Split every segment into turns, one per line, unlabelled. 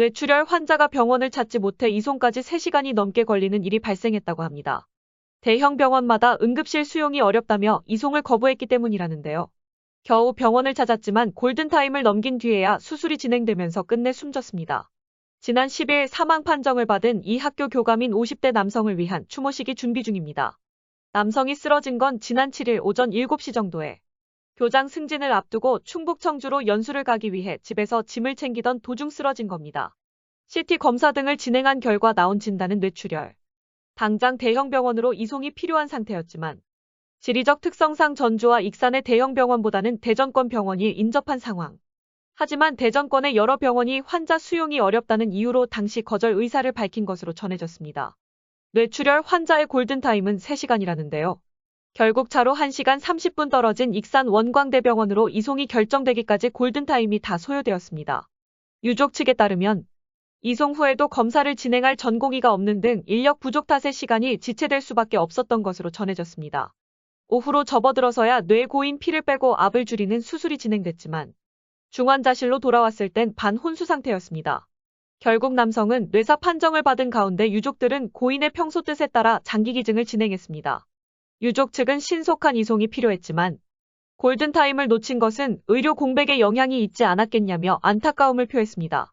뇌출혈 환자가 병원을 찾지 못해 이송까지 3시간이 넘게 걸리는 일이 발생했다고 합니다. 대형 병원마다 응급실 수용이 어렵다며 이송을 거부했기 때문이라는데요. 겨우 병원을 찾았지만 골든타임을 넘긴 뒤에야 수술이 진행되면서 끝내 숨졌습니다. 지난 10일 사망 판정을 받은 이 학교 교감인 50대 남성을 위한 추모식이 준비 중입니다. 남성이 쓰러진 건 지난 7일 오전 7시 정도에 교장 승진을 앞두고 충북 청주로 연수를 가기 위해 집에서 짐을 챙기던 도중 쓰러진 겁니다. CT 검사 등을 진행한 결과 나온 진단은 뇌출혈. 당장 대형 병원으로 이송이 필요한 상태였지만 지리적 특성상 전주와 익산의 대형 병원보다는 대전권 병원이 인접한 상황. 하지만 대전권의 여러 병원이 환자 수용이 어렵다는 이유로 당시 거절 의사를 밝힌 것으로 전해졌습니다. 뇌출혈 환자의 골든타임은 3시간이라는데요. 결국 차로 1시간 30분 떨어진 익산 원광대병원으로 이송이 결정되기까지 골든타임이 다 소요되었습니다. 유족 측에 따르면 이송 후에도 검사를 진행할 전공의가 없는 등 인력 부족 탓에 시간이 지체될 수밖에 없었던 것으로 전해졌습니다. 오후로 접어들어서야 뇌 고인 피를 빼고 압을 줄이는 수술이 진행됐지만 중환자실로 돌아왔을 땐 반혼수 상태였습니다. 결국 남성은 뇌사 판정을 받은 가운데 유족들은 고인의 평소 뜻에 따라 장기 기증을 진행했습니다. 유족 측은 신속한 이송이 필요했지만 골든타임을 놓친 것은 의료 공백에 영향이 있지 않았겠냐며 안타까움을 표했습니다.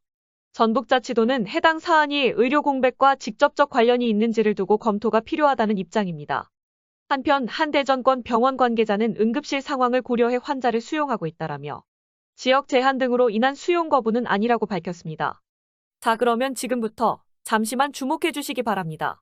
전북자치도는 해당 사안이 의료 공백과 직접적 관련이 있는지를 두고 검토가 필요하다는 입장입니다. 한편 한 대전권 병원 관계자는 응급실 상황을 고려해 환자를 수용하고 있다라며 지역 제한 등으로 인한 수용 거부는 아니라고 밝혔습니다. 자 그러면 지금부터 잠시만 주목해 주시기 바랍니다.